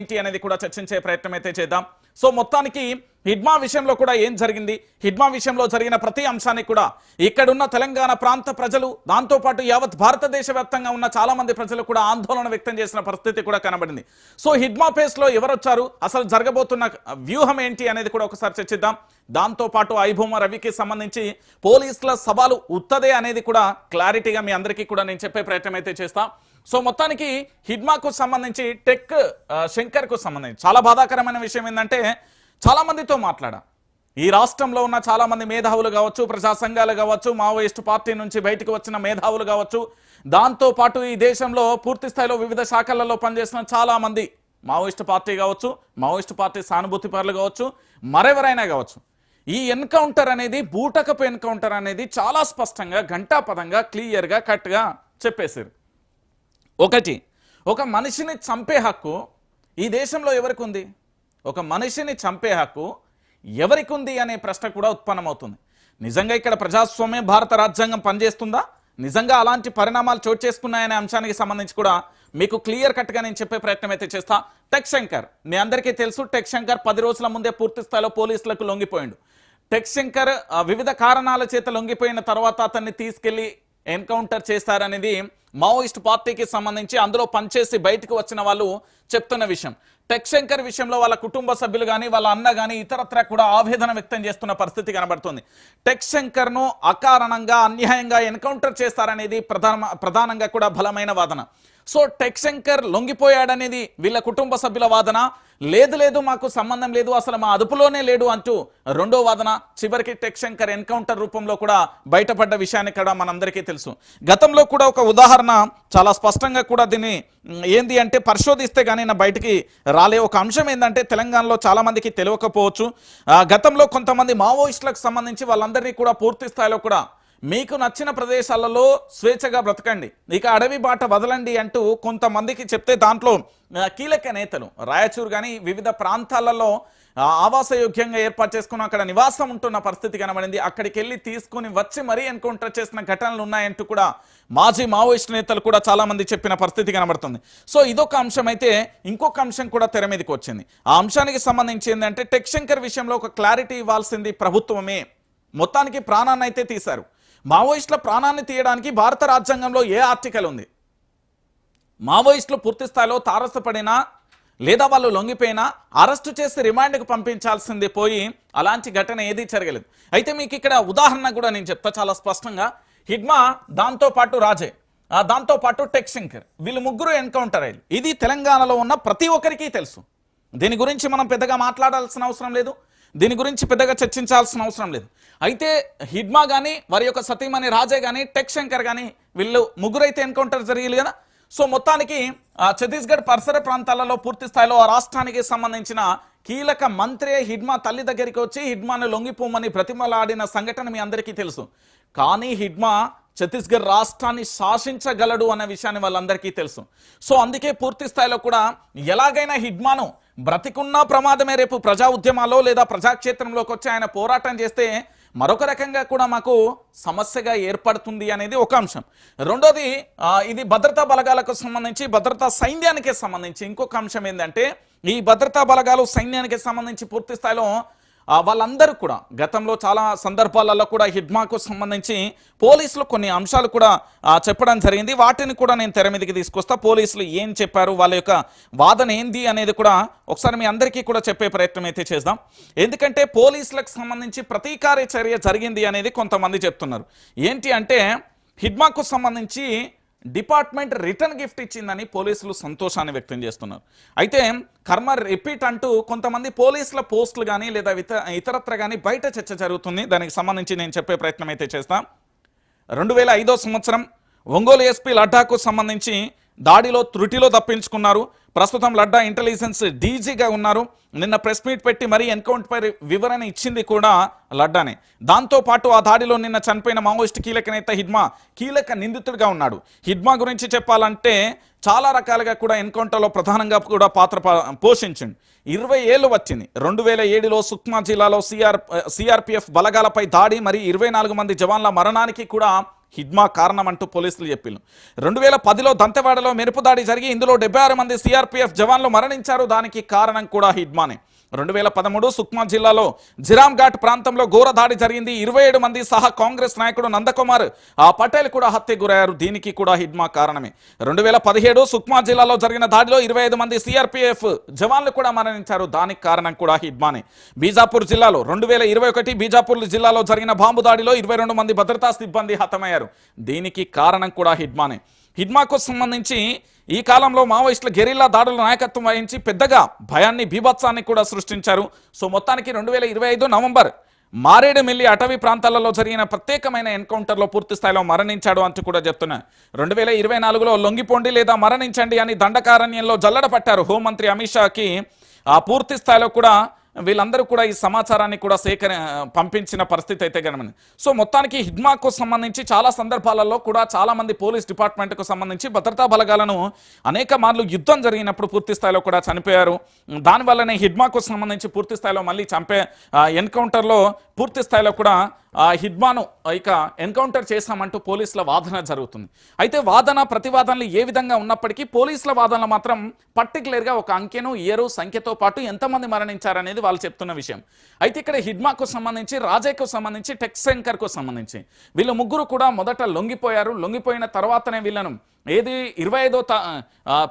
ఏంటి అనేది కూడా చర్చించే ప్రయత్నం అయితే చేద్దాం. సో మొత్తానికి హిడ్మా విషయంలో కూడా ఏం జరిగింది? హిడ్మా విషయంలో జరిగిన ప్రతి అంశానికి కూడా ఇక్కడున్న తెలంగాణ ప్రాంత ప్రజలు దాంతోపాటు యావత్ భారతదేశ వ్యాప్తంగా ఉన్న చాలా మంది ప్రజలు కూడా ఆందోళన వ్యక్తం చేసిన పరిస్థితి కూడా కనబడింది. సో హిడ్మా పేస్లో లో అసలు జరగబోతున్న వ్యూహం ఏంటి అనేది కూడా ఒకసారి చర్చిద్దాం. దాంతోపాటు ఐభూమ రవికి సంబంధించి పోలీసుల సవాలు ఉత్తదే అనేది కూడా క్లారిటీగా మీ అందరికీ కూడా నేను చెప్పే ప్రయత్నం అయితే చేస్తాను సో మొత్తానికి హిడ్మాకు సంబంధించి టెక్ శంకర్కు సంబంధించి చాలా బాధాకరమైన విషయం ఏంటంటే చాలా మందితో మాట్లాడా. ఈ రాష్ట్రంలో ఉన్న చాలా మంది మేధావులు కావచ్చు ప్రజా సంఘాలు కావచ్చు మావోయిస్టు పార్టీ నుంచి బయటకు వచ్చిన మేధావులు కావచ్చు దాంతో పాటు ఈ దేశంలో పూర్తి స్థాయిలో వివిధ శాఖలలో పనిచేసిన చాలా మంది మావోయిస్టు పార్టీ కావచ్చు మావోయిస్టు పార్టీ సానుభూతి పరులు కావచ్చు మరెవరైనా కావచ్చు. ఈ ఎన్కౌంటర్ అనేది బూటకపు ఎన్కౌంటర్ అనేది చాలా స్పష్టంగా ఘంటాపదంగా క్లియర్గా కట్గా చెప్పేశారు. ఒకటి ఒక మనిషిని చంపే హక్కు ఈ దేశంలో ఎవరికి ఉంది ఒక మనిషిని చంపే హక్కు ఎవరికి ఉంది అనే ప్రశ్న కూడా ఉత్పన్నమవుతుంది. నిజంగా ఇక్కడ ప్రజాస్వామ్య భారత రాజ్యాంగం పనిచేస్తుందా? నిజంగా అలాంటి పరిణామాలు చోటు చేసుకున్నాయనే అంశానికి సంబంధించి కూడా మీకు క్లియర్ కట్గా నేను చెప్పే ప్రయత్నం అయితే చేస్తా. టెక్ శంకర్ మీ అందరికీ తెలుసు టెక్ శంకర్ పది రోజుల ముందే పూర్తి స్థాయిలో పోలీసులకు లొంగిపోయిండు. టెక్ శంకర్ వివిధ కారణాల చేత లొంగిపోయిన తర్వాత అతన్ని తీసుకెళ్ళి ఎన్కౌంటర్ చేస్తారనేది మావోయిస్ట్ పార్టీకి సంబంధించి అందులో పనిచేసి బయటకు వచ్చిన వాళ్ళు చెప్తున్న విషయం. టెక్ శంకర్ విషయంలో వాళ్ళ కుటుంబ సభ్యులు కానీ వాళ్ళ అన్న కానీ ఇతరత్ర కూడా ఆవేదన వ్యక్తం చేస్తున్న పరిస్థితి కనబడుతుంది. టెక్ శంకర్ను అకారణంగా అన్యాయంగా ఎన్కౌంటర్ చేస్తారనేది ప్రధాన ప్రధానంగా కూడా బలమైన వాదన. సో టెక్ శంకర్ లొంగిపోయాడనేది వీళ్ళ కుటుంబ సభ్యుల వాదన. లేదు లేదు మాకు సంబంధం లేదు అసలు మా అదుపులోనే లేడు అంటూ రెండో వాదన. చివరికి టెక్ శంకర్ ఎన్కౌంటర్ రూపంలో కూడా బయటపడ్డ విషయాన్ని కూడా మనందరికీ తెలుసు. గతంలో కూడా ఒక ఉదాహరణ చాలా స్పష్టంగా కూడా దీన్ని ఏంది అంటే పరిశోధిస్తే కానీ నా బయటికి రాలే. ఒక అంశం ఏంటంటే తెలంగాణలో చాలామందికి తెలియకపోవచ్చు. గతంలో కొంతమంది మావోయిస్టులకు సంబంధించి వాళ్ళందరినీ కూడా పూర్తి స్థాయిలో కూడా మీకు నచ్చిన ప్రదేశాలలో స్వేచ్ఛగా బ్రతకండి. ఇక అడవి బాట వదలండి అంటూ కొంతమందికి చెప్తే దాంట్లో కీలక నేతలు రాయచూరు కానీ వివిధ ప్రాంతాలలో ఆవాసయోగ్యంగా ఏర్పాటు చేసుకుని అక్కడ నివాసం ఉంటున్న పరిస్థితి కనబడింది. అక్కడికి వెళ్ళి తీసుకుని వచ్చి మరీ ఎన్కౌంటర్ చేసిన ఘటనలు ఉన్నాయంటూ కూడా మాజీ మావోయిస్ట్ నేతలు కూడా చాలామంది చెప్పిన పరిస్థితి కనబడుతుంది. సో ఇదొక అంశం అయితే ఇంకొక అంశం కూడా తెర మీదకి వచ్చింది. ఆ అంశానికి సంబంధించి ఏంటంటే టెక్ శంకర్ విషయంలో ఒక క్లారిటీ ఇవ్వాల్సింది ప్రభుత్వమే. మొత్తానికి ప్రాణాన్ని అయితే తీశారు. మావోయిస్టుల ప్రాణాన్ని తీయడానికి భారత రాజ్యాంగంలో ఏ ఆర్టికల్ ఉంది? మావోయిస్టులు పూర్తి స్థాయిలో తారసపడినా లేదా వాళ్ళు లొంగిపోయినా అరెస్టు చేసి రిమాండ్కు పంపించాల్సింది పోయి అలాంటి ఘటన ఏదీ జరగలేదు. అయితే మీకు ఇక్కడ ఉదాహరణ కూడా నేను చెప్తా చాలా స్పష్టంగా. హిడ్మా దాంతోపాటు రాజే ఆ టెక్సింకర్ టెక్ వీళ్ళు ముగ్గురు ఎన్కౌంటర్ అయ్యారు. ఇది తెలంగాణలో ఉన్న ప్రతి ఒక్కరికి తెలుసు. దీని గురించి మనం పెద్దగా మాట్లాడాల్సిన అవసరం లేదు. దీని గురించి పెద్దగా చర్చించాల్సిన అవసరం లేదు. అయితే హిడ్మా కానీ వారి యొక్క సతీమణి రాజే కానీ టెక్ శంకర్ కానీ వీళ్ళు ముగ్గురైతే ఎన్కౌంటర్ జరిగింది కదా. సో మొత్తానికి ఆ, ఛత్తీస్గఢ్ పరిసర ప్రాంతాలలో పూర్తి స్థాయిలో ఆ రాష్ట్రానికి సంబంధించిన కీలక మంత్రి హిడ్మా తల్లి దగ్గరికి వచ్చి హిడ్మాను లొంగిపోమని ప్రతిమలాడిన సంఘటన మీ అందరికీ తెలుసు. కానీ హిడ్మా ఛత్తీస్గఢ్ రాష్ట్రాన్ని శాసించగలడు అన్న విషయాన్ని వాళ్ళందరికీ తెలుసు. సో అందుకే పూర్తి స్థాయిలో కూడా ఎలాగైనా హిడ్మాను బ్రతికున్నా ప్రమాదమే రేపు ప్రజా ఉద్యమాల్లో లేదా ప్రజాక్షేత్రంలోకి వచ్చి ఆయన పోరాటం చేస్తే మరొక రకంగా కూడా మాకు సమస్యగా ఏర్పడుతుంది అనేది ఒక అంశం. రెండోది ఇది భద్రతా బలగాలకు సంబంధించి భద్రతా సైన్యానికి సంబంధించి ఇంకొక అంశం ఏంటంటే ఈ భద్రతా బలగాలు సైన్యానికి సంబంధించి పూర్తి స్థాయిలో వాళ్ళందరూ కూడా గతంలో చాలా సందర్భాలలో కూడా హిడ్మాకు సంబంధించి పోలీసులు కొన్ని అంశాలు కూడా చెప్పడం జరిగింది. వాటిని కూడా నేను తెర మీదకి తీసుకొస్తా. పోలీసులు ఏం చెప్పారు వాళ్ళ యొక్క వాదన ఏంది అనేది కూడా ఒకసారి మీ అందరికీ కూడా చెప్పే ప్రయత్నం అయితే చేద్దాం. ఎందుకంటే పోలీసులకు సంబంధించి ప్రతీకార చర్య జరిగింది అనేది కొంతమంది చెప్తున్నారు. ఏంటి అంటే హిడ్మాకు సంబంధించి డిపార్ట్మెంట్ రిటర్న్ గిఫ్ట్ ఇచ్చిందని పోలీసులు సంతోషాన్ని వ్యక్తం చేస్తున్నారు. అయితే కర్మ రిపీట్ అంటూ కొంతమంది పోలీసుల పోస్టులు కానీ లేదా ఇతర ఇతరత్ర కానీ బయట చర్చ జరుగుతుంది. దానికి సంబంధించి నేను చెప్పే ప్రయత్నం అయితే చేస్తాం. రెండు వేల ఐదో సంవత్సరం ఒంగోలు ఎస్పీ లడ్డాకు సంబంధించి దాడిలో త్రుటిలో తప్పించుకున్నారు. ప్రస్తుతం లడ్డా ఇంటెలిజెన్స్ డీజీగా ఉన్నారు. నిన్న ప్రెస్ మీట్ పెట్టి మరీ ఎన్కౌంటర్పై వివరణ ఇచ్చింది కూడా లడ్డానే. దాంతో పాటు ఆ దాడిలో నిన్న చనిపోయిన మావోయిస్ట్ కీలక నేత హిడ్మా కీలక నిందితుడిగా ఉన్నాడు. హిడ్మా గురించి చెప్పాలంటే చాలా రకాలుగా కూడా ఎన్కౌంటర్లో ప్రధానంగా కూడా పాత్ర పోషించండి. ఇరవై ఏళ్ళు వచ్చింది. రెండు వేల ఏడులో సుక్మా జిల్లాలో సిఆర్ సిఆర్పిఎఫ్ బలగాలపై దాడి మరి ఇరవై నాలుగు మంది జవాన్ల మరణానికి కూడా హిడ్మా కారణం అంటూ పోలీసులు చెప్పిళ్ళు రెండు వేల పదిలో దంతెవాడలో మెరుపు దాడి జరిగి ఇందులో డెబ్బై ఆరు మంది సిఆర్పీఎఫ్ జవాన్లు మరణించారు. దానికి కారణం కూడా హిడ్మానే. రెండు వేల పదమూడు సుక్మా జిల్లాలో జిరామ్ ఘాట్ ప్రాంతంలో ఘోర దాడి జరిగింది. ఇరవై ఏడు మంది సహా కాంగ్రెస్ నాయకుడు నందకుమార్ ఆ పటేల్ కూడా హత్య గురయ్యారు. దీనికి కూడా హిడ్మా కారణమే. రెండు వేల పదిహేడు సుక్మా జిల్లాలో జరిగిన దాడిలో ఇరవై ఐదు మంది సిఆర్పిఎఫ్ జవాన్లు కూడా మరణించారు. దానికి కారణం కూడా హిడ్మానే. బీజాపూర్ జిల్లాలో రెండు వేల ఇరవై ఒకటి బీజాపూర్ జిల్లాలో జరిగిన బాంబు దాడిలో ఇరవై రెండు మంది భద్రతా సిబ్బంది హతమయ్యారు. దీనికి కారణం కూడా హిడ్మానే. హిడ్మాకు సంబంధించి ఈ కాలంలో మావోయిస్టుల గెరిల్లా దాడుల నాయకత్వం వహించి పెద్దగా భయాన్ని బీభత్సాన్ని కూడా సృష్టించారు. సో మొత్తానికి రెండు వేల ఇరవై ఐదు నవంబర్ మారేడుమిల్లి అటవీ ప్రాంతాలలో జరిగిన ప్రత్యేకమైన ఎన్కౌంటర్లో పూర్తి స్థాయిలో మరణించాడు అంటూ కూడా చెప్తున్నారు. రెండు వేల ఇరవై నాలుగులో లొంగిపోండి లేదా మరణించండి అని దండకారణ్యంలో జల్లడ పట్టారు హోంమంత్రి అమిత్ షాకి. ఆ పూర్తి స్థాయిలో కూడా వీళ్ళందరూ కూడా ఈ సమాచారాన్ని కూడా సేకరి పంపించిన పరిస్థితి అయితే కనబడింది సో మొత్తానికి హిడ్మాకు సంబంధించి చాలా సందర్భాలలో కూడా చాలా మంది పోలీస్ డిపార్ట్మెంట్కు సంబంధించి భద్రతా బలగాలను అనేక మార్లు యుద్ధం జరిగినప్పుడు పూర్తి స్థాయిలో కూడా చనిపోయారు. దానివల్లనే హిడ్మాకు సంబంధించి పూర్తి స్థాయిలో మళ్ళీ చంపే ఎన్కౌంటర్లో పూర్తి స్థాయిలో కూడా హిడ్మాను ఇక ఎన్కౌంటర్ చేశామంటూ పోలీసుల వాదన జరుగుతుంది. అయితే వాదన ప్రతివాదనలు ఏ విధంగా ఉన్నప్పటికీ పోలీసుల వాదనలు మాత్రం పర్టికులర్గా ఒక అంకెను ఇయరు సంఖ్యతో పాటు ఎంతమంది మరణించారనేది వాళ్ళు చెప్తున్న విషయం. అయితే ఇక్కడ హిడ్మాకు సంబంధించి రాజేకు సంబంధించి టెక్సెంకర్కు సంబంధించి వీళ్ళు ముగ్గురు కూడా మొదట లొంగిపోయారు. లొంగిపోయిన తర్వాతనే వీళ్ళను ఏది ఇరవై ఐదో తా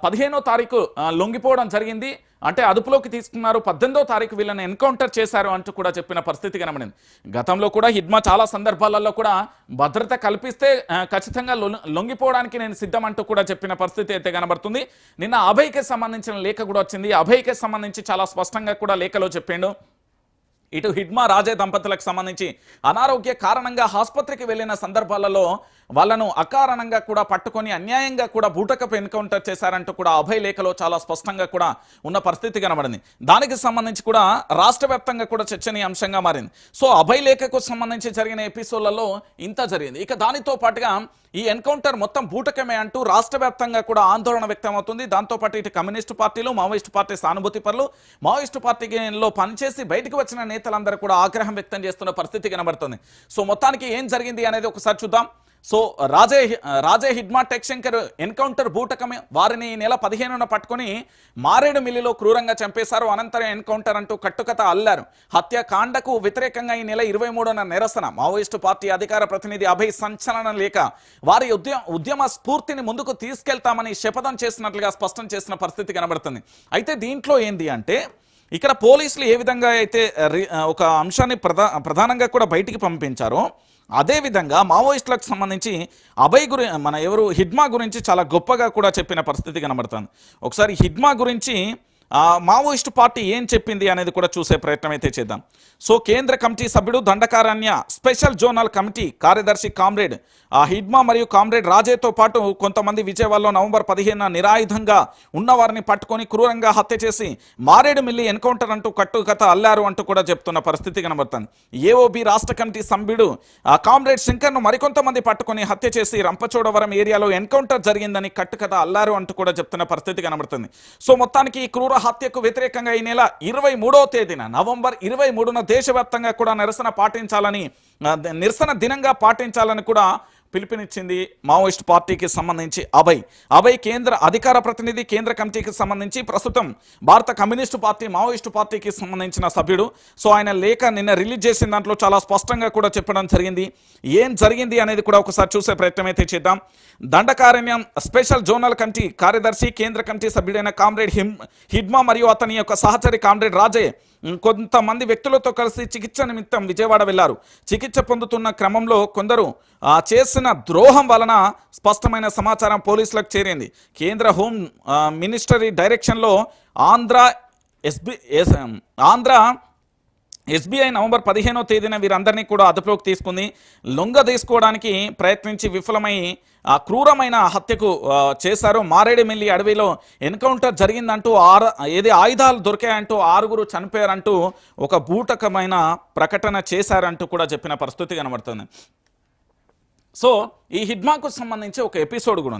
పదిహేనో తారీఖు లొంగిపోవడం జరిగింది. అంటే అదుపులోకి తీసుకున్నారు. పద్దెనిమిదో తారీఖు వీళ్ళని ఎన్కౌంటర్ చేశారు అంటూ కూడా చెప్పిన పరిస్థితి కనబడింది. గతంలో కూడా హిడ్మా చాలా సందర్భాలలో కూడా భద్రత కల్పిస్తే ఖచ్చితంగా లొంగిపోవడానికి నేను సిద్ధం అంటూ కూడా చెప్పిన పరిస్థితి అయితే కనబడుతుంది. నిన్న అభయ్కి సంబంధించిన లేఖ కూడా వచ్చింది. అభయ్కి సంబంధించి చాలా స్పష్టంగా కూడా లేఖలో చెప్పిండు. ఇటు హిడ్మా రాజే దంపతులకు సంబంధించి అనారోగ్య కారణంగా ఆసుపత్రికి వెళ్ళిన సందర్భాలలో వాళ్ళను అకారణంగా కూడా పట్టుకొని అన్యాయంగా కూడా బూటకపు ఎన్కౌంటర్ చేశారంటూ కూడా అభయ లేఖలో చాలా స్పష్టంగా కూడా ఉన్న పరిస్థితి కనబడింది. దానికి సంబంధించి కూడా రాష్ట్ర కూడా చర్చనీయాంశంగా మారింది. సో అభయ లేఖకు సంబంధించి జరిగిన ఎపిసోడ్లలో ఇంత జరిగింది. ఇక దానితో పాటుగా ఈ ఎన్కౌంటర్ మొత్తం బూటకమే అంటూ రాష్ట్ర కూడా ఆందోళన వ్యక్తమవుతుంది. దాంతోపాటు ఇటు కమ్యూనిస్టు పార్టీలు మావోయిస్టు పార్టీ సానుభూతి పరులు మావోయిస్టు పార్టీలో పనిచేసి బయటకు వచ్చిన నేతలందరూ కూడా ఆగ్రహం వ్యక్తం చేస్తున్న పరిస్థితి కనబడుతుంది. సో మొత్తానికి ఏం జరిగింది అనేది ఒకసారి చూద్దాం. సో రాజే రాజే హిడ్మా టెక్శంకర్ ఎన్కౌంటర్ బూటకమే వారిని ఈ నెల పదిహేనున పట్టుకొని మారేడు మిల్లిలో క్రూరంగా చంపేశారు. అనంతరం ఎన్కౌంటర్ అంటూ కట్టుకథ అల్లారు. హత్యాకాండకు వ్యతిరేకంగా ఈ నెల ఇరవై మూడున నిరసన. మావోయిస్టు పార్టీ అధికార ప్రతినిధి అభయ్ సంచలనం లేక వారి ఉద్యమ ఉద్యమ స్ఫూర్తిని ముందుకు తీసుకెళ్తామని శపథం చేసినట్లుగా స్పష్టం చేసిన పరిస్థితి కనబడుతుంది. అయితే దీంట్లో ఏంది అంటే ఇక్కడ పోలీసులు ఏ విధంగా అయితే రి- ఒక అంశాన్ని ప్రధానంగా కూడా బయటికి పంపించారో అదేవిధంగా మావోయిస్టులకు సంబంధించి అభయ్ గురి మన ఎవరు హిడ్మా గురించి చాలా గొప్పగా కూడా చెప్పిన పరిస్థితి కనబడుతుంది. ఒకసారి హిడ్మా గురించి మావోయిస్టు పార్టీ ఏం చెప్పింది అనేది కూడా చూసే ప్రయత్నం అయితే చేద్దాం. సో కేంద్ర కమిటీ సభ్యుడు దండకారణ్య స్పెషల్ జోనల్ కమిటీ కార్యదర్శి కామ్రేడ్ ఆ హిడ్మా మరియు కామ్రేడ్ రాజేతో పాటు కొంతమంది విజయవాడలో నవంబర్ పదిహేను నిరాయుధంగా ఉన్నవారిని పట్టుకొని క్రూరంగా హత్య చేసి మారేడు మిల్లి ఎన్కౌంటర్ అంటూ కట్టుకథ అల్లారు అంటూ కూడా చెప్తున్న పరిస్థితి కనబడుతుంది. ఏఓబి రాష్ట్ర కమిటీ సభ్యుడు ఆ కామ్రేడ్ శంకర్ను మరికొంతమంది పట్టుకొని హత్య చేసి రంపచోడవరం ఏరియాలో ఎన్కౌంటర్ జరిగిందని కట్టుకథ అల్లారు అంటూ కూడా చెప్తున్న పరిస్థితి కనబడుతుంది. సో మొత్తానికి ఈ క్రూర హత్యకు వ్యతిరేకంగా ఈ నెల ఇరవై మూడో తేదీన నవంబర్ ఇరవై మూడున దేశవ్యాప్తంగా కూడా నిరసన పాటించాలని నిరసన దినంగా పాటించాలని కూడా పిలుపునిచ్చింది మావోయిస్ట్ పార్టీకి సంబంధించి అభయ్. అభయ్ కేంద్ర అధికార ప్రతినిధి కేంద్ర కమిటీకి సంబంధించి ప్రస్తుతం భారత కమ్యూనిస్టు పార్టీ మావోయిస్టు పార్టీకి సంబంధించిన సభ్యుడు. సో ఆయన లేఖ నిన్న రిలీజ్ చేసిన దాంట్లో చాలా స్పష్టంగా కూడా చెప్పడం జరిగింది. ఏం జరిగింది అనేది కూడా ఒకసారి చూసే ప్రయత్నం అయితే చేద్దాం. దండకారణ్యం స్పెషల్ జోనల్ కమిటీ కార్యదర్శి కేంద్ర కమిటీ సభ్యుడైన కామ్రేడ్ హిమ్ హిడ్మా మరియు అతని యొక్క సహచరి కామ్రేడ్ రాజే కొంతమంది వ్యక్తులతో కలిసి చికిత్స నిమిత్తం విజయవాడ వెళ్ళారు. చికిత్స పొందుతున్న క్రమంలో కొందరు చేసిన చేసిన ద్రోహం వలన స్పష్టమైన సమాచారం పోలీసులకు చేరింది. కేంద్ర హోం మినిస్టరీ డైరెక్షన్లో Andhra SB Andhra SBI November పదిహేనో తేదీన వీరందరినీ కూడా అదుపులోకి తీసుకుంది. లొంగ తీసుకోవడానికి ప్రయత్నించి విఫలమై ఆ క్రూరమైన హత్యకు చేశారు. మారేడుమిల్లి అడవిలో ఎన్కౌంటర్ జరిగిందంటూ ఆరు ఏది ఆయుధాలు దొరికాయంటూ ఆరుగురు చనిపోయారంటూ ఒక బూటకమైన ప్రకటన చేశారంటూ కూడా చెప్పిన పరిస్థితి కనబడుతుంది. సో ఈ హిడ్మాకు సంబంధించి ఒక ఎపిసోడ్ కూడా ఉంది.